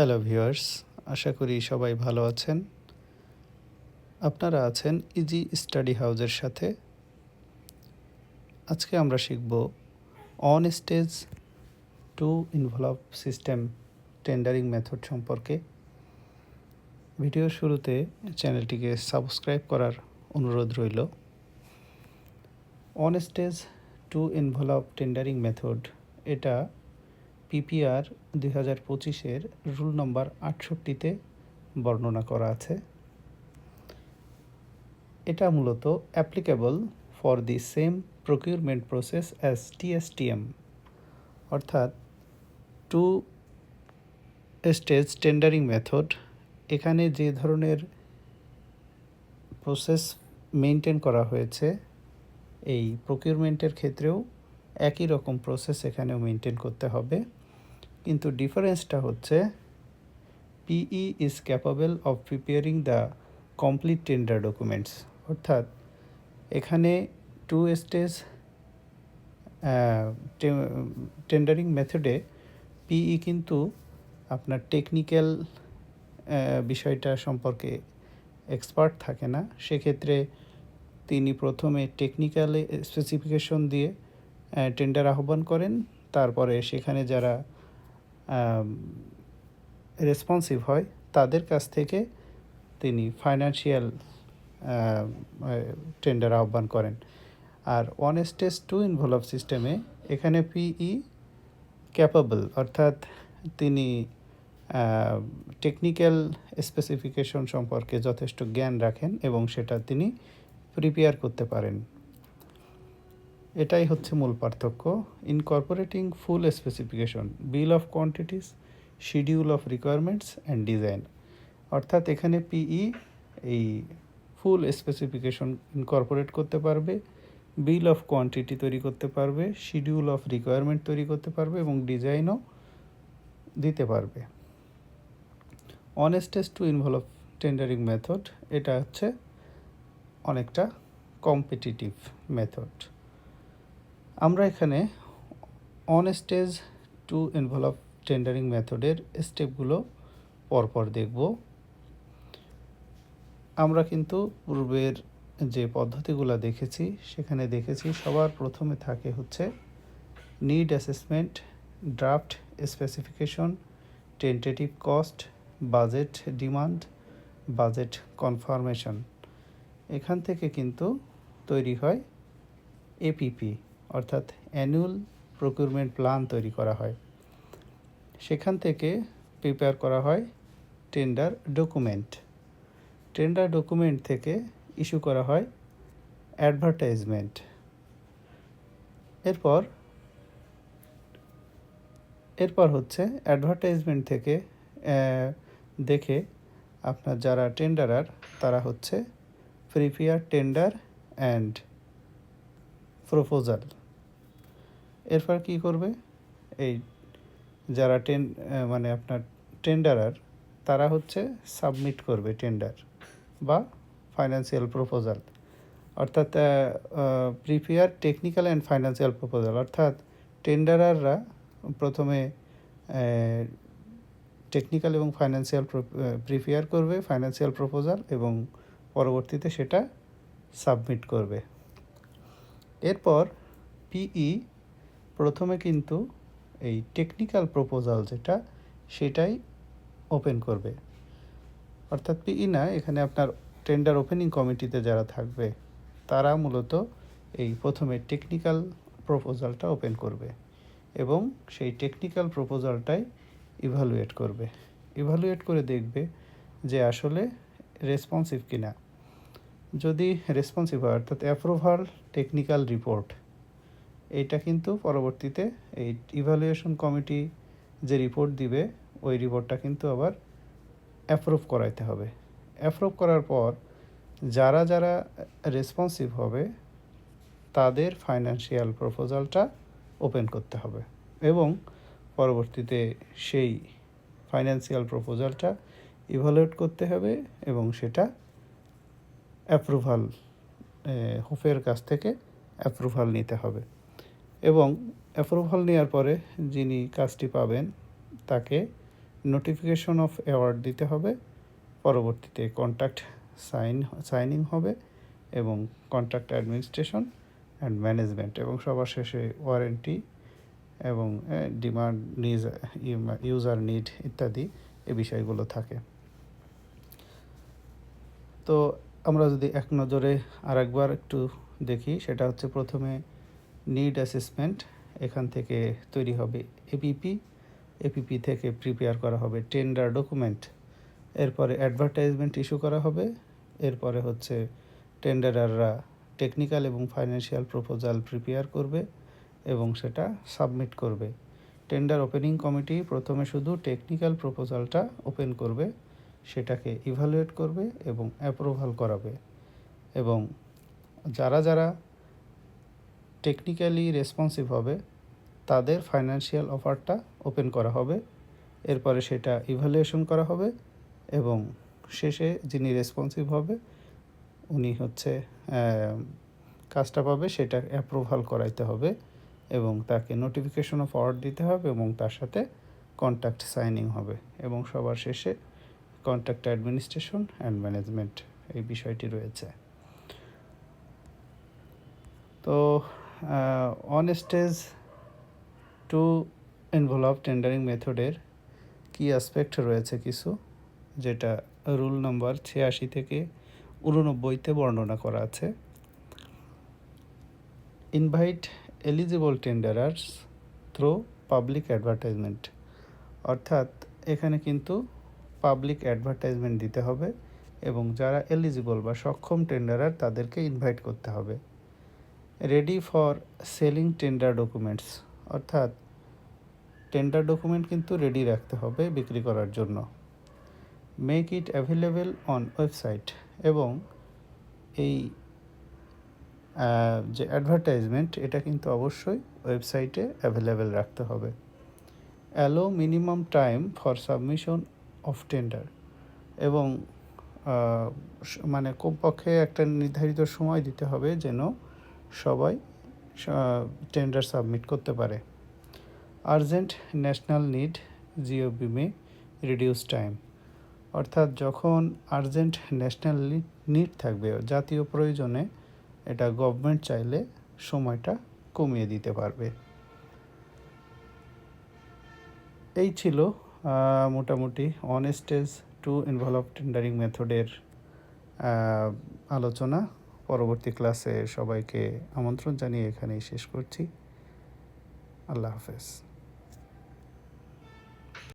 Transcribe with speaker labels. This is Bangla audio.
Speaker 1: হ্যালো ভিউয়ার্স আশা করি সবাই ভালো আছেন। আপনারা আছেন ইজি স্টাডি হাউজের সাথে। আজকে আমরা শিখব one stage two envelope system tendering method সম্পর্কে। ভিডিও শুরুতে চ্যানেলটিকে সাবস্ক্রাইব করার অনুরোধ রইল। One stage two envelope tendering method এটা পিপিআর দুই হাজার পঁচিশের রুল নম্বর আটষট্টিতে বর্ণনা করা আছে। এটা মূলত applicable for the same procurement process as TSTM অর্থাৎ টু স্টেজ টেন্ডারিং মেথড এখানে যে ধরনের প্রসেস মেনটেন করা হয়েছে, এই প্রকিউরমেন্টের ক্ষেত্রেও একই রকম প্রসেস এখানেও মেনটেন করতে হবে। কিন্তু ডিফারেন্সটা হচ্ছে PE is capable of preparing the complete tender documents অর্থাৎ এখানে টু স্টেজ টেন্ডারিং মেথডে পিই কিন্তু আপনার টেকনিক্যাল বিষয়টা সম্পর্কে এক্সপার্ট থাকে না। সেক্ষেত্রে তিনি প্রথমে টেকনিক্যাল স্পেসিফিকেশন দিয়ে টেন্ডার আহ্বান করেন। তারপরে সেখানে যারা রেসপন্সিভ হয়, তাদের কাছ থেকে তিনি ফাইন্যান্সিয়াল টেন্ডার আহ্বান করেন। আর ওয়ান স্টেজ টু ইনভলভ সিস্টেমে এখানে পিই ক্যাপাবল অর্থাৎ তিনি টেকনিক্যাল স্পেসিফিকেশন সম্পর্কে যথেষ্ট জ্ঞান রাখেন এবং সেটা তিনি প্রিপেয়ার করতে পারেন। এটাই হচ্ছে মূল পার্থক্য। Incorporating full specification bill of quantities schedule of requirements and design অর্থাৎ এখানে পিই এই ফুল স্পেসিফিকেশন ইনকর্পোরেট করতে পারবে বিল অফ কোয়ান্টিটি তৈরি করতে পারবে শিডিউল অফ রিকোয়ারমেন্ট তৈরি করতে পারবে এবং ডিজাইনও দিতে পারবে। One stage two envelope tendering method এটা হচ্ছে অনেকটা কম্পিটিটিভ মেথড আমরা এখানে one stage two envelope tendering মেথডের স্টেপগুলো পরপর দেখব। আমরা কিন্তু পূর্বের যে পদ্ধতিগুলো দেখেছি, সেখানে দেখেছি সবার প্রথমে থাকে হচ্ছে need assessment draft specification tentative cost budget demand budget confirmation এখান থেকে কিন্তু তৈরি হয় এপিপি অর্থাৎ অ্যানুয়াল প্রকিউরমেন্ট প্ল্যান তৈরি করা হয়। সেখান থেকে প্রিপেয়ার করা হয় টেন্ডার ডকুমেন্ট টেন্ডার ডকুমেন্ট থেকে ইস্যু করা হয় অ্যাডভার্টাইজমেন্ট এরপর এরপর হচ্ছে অ্যাডভার্টাইজমেন্ট থেকে দেখে আপনার যারা টেন্ডারার তারা হচ্ছে প্রিপেয়ার টেন্ডার অ্যান্ড প্রপোজাল। এরপর কি করবে? এই যারা টেন মানে আপনার টেন্ডারার, তারা হচ্ছে সাবমিট করবে টেন্ডার বা ফাইন্যান্সিয়াল প্রপোজাল। অর্থাৎ prepare technical and financial proposal. অর্থাৎ টেন্ডারাররা প্রথমে টেকনিক্যাল এবং ফাইন্যান্সিয়াল প্রিপেয়ার করবে ফাইন্যান্সিয়াল প্রপোজাল এবং পরবর্তীতে সেটা সাবমিট করবে। এরপর পিই প্রথমে কিন্তু এই টেকনিক্যাল প্রপোজাল যেটা, সেটাই ওপেন করবে। অর্থাৎ পিই না, এখানে আপনার টেন্ডার ওপেনিং কমিটিতে যারা থাকবে, তারা মূলত এই প্রথমে টেকনিক্যাল প্রপোজালটা ওপেন করবে এবং সেই টেকনিক্যাল প্রপোজালটাই ইভালুয়েট করবে। ইভালুয়েট করে দেখবে যে আসলে রেসপন্সিভ কিনা। যদি রেসপন্সিভ হয়, অর্থাৎ অ্যাপ্রুভাল টেকনিক্যাল রিপোর্ট এইটা কিন্তু পরবর্তীতে এই ইভ্যালুয়েশন কমিটি যে রিপোর্ট দিবে, ওই রিপোর্টটা কিন্তু আবার অ্যাপ্রুভ করাইতে হবে। অ্যাপ্রুভ করার পর যারা যারা রেসপন্সিভ হবে, তাদের ফাইন্যান্সিয়াল প্রপোজালটা ওপেন করতে হবে এবং পরবর্তীতে সেই ফাইন্যান্সিয়াল প্রপোজালটা ইভালুয়েট করতে হবে এবং সেটা অ্যাপ্রুভাল হুফের কাছ থেকে অ্যাপ্রুভাল নিতে হবে। এবং অ্যাপ্রুভাল নেওয়ার পরে যিনি কাজটি পাবেন, তাকে নোটিফিকেশন অফ অ্যাওয়ার্ড দিতে হবে। পরবর্তীতে কন্ট্যাক্ট সাইন সাইনিং হবে এবং কন্ট্রাক্ট অ্যাডমিনিস্ট্রেশন অ্যান্ড ম্যানেজমেন্ট এবং সবার শেষে ওয়ারেন্টি এবং ডিমান্ড নিজ ইউজার নিড ইত্যাদি এ বিষয়গুলো থাকে। তো আমরা যদি এক নজরে আরেকবার একটু দেখি, সেটা হচ্ছে প্রথমে নিড অ্যাসেসমেন্ট এখান থেকে তৈরি হবে এপিপি এপিপি থেকে প্রিপেয়ার করা হবে টেন্ডার ডকুমেন্ট এরপরে অ্যাডভার্টাইজমেন্ট ইস্যু করা হবে, এরপরে হচ্ছে টেন্ডারাররা টেকনিক্যাল এবং ফাইন্যান্সিয়াল প্রপোজাল প্রিপেয়ার করবে এবং সেটা সাবমিট করবে। টেন্ডার ওপেনিং কমিটি প্রথমে শুধু টেকনিক্যাল প্রপোজালটা ওপেন করবে সেটাকে ইভালুয়েট করবে এবং অ্যাপ্রুভাল করাবে। এবং যারা যারা টেকনিক্যালি রেসপন্সিভ হবে, তাদের ফাইন্যান্সিয়াল অফারটা ওপেন করা হবে। এরপরে সেটা ইভ্যালুয়েশন করা হবে এবং শেষে যিনি রেসপন্সিভ হবে, উনি হচ্ছে কাজটা পাবে, সেটা অ্যাপ্রুভাল করাইতে হবে এবং তাকে নোটিফিকেশন অফ অর্ডার দিতে হবে এবং তার সাথে কন্ট্যাক্ট সাইনিং হবে এবং সবার শেষে কন্ট্যাক্ট অ্যাডমিনিস্ট্রেশন অ্যান্ড ম্যানেজমেন্ট এই বিষয়টি রয়েছে। তো one stage two envelope tendering মেথডের কি অ্যাসপেক্ট রয়েছে কিছু? যেটা রুল নম্বর ছিয়াশি থেকে উননব্বইতে বর্ণনা করা আছে। Invite eligible tenderers through public advertisement অর্থাৎ এখানে কিন্তু পাবলিক অ্যাডভার্টাইজমেন্ট দিতে হবে এবং যারা এলিজিবল বা সক্ষম টেন্ডারার তাদেরকে ইনভাইট করতে হবে। Ready for selling tender documents অর্থাৎ টেন্ডার ডকুমেন্ট কিন্তু রেডি রাখতে হবে বিক্রি করার জন্য। Make it available on website এবং এই যে অ্যাডভার্টাইজমেন্ট এটা কিন্তু অবশ্যই ওয়েবসাইটে অ্যাভেলেবেল রাখতে হবে। Allow minimum time for submission of tender এবং মানে কমপক্ষে একটা নির্ধারিত সময় দিতে হবে যেন সবাই টেন্ডার সাবমিট করতে পারে। আর্জেন্ট ন্যাশনাল নিড জিও বিমে রিডিউস টাইম অর্থাৎ যখন আর্জেন্ট ন্যাশনাল নিড থাকবে, জাতীয় প্রয়োজনে এটা গভর্নমেন্ট চাইলে সময়টা কমিয়ে দিতে পারবে। এই ছিল মোটামুটি one stage two envelope tendering মেথডের আলোচনা। পরবর্তী ক্লাসে সবাইকে আমন্ত্রণ জানিয়ে এখানেই শেষ করছি। আল্লাহ হাফেজ।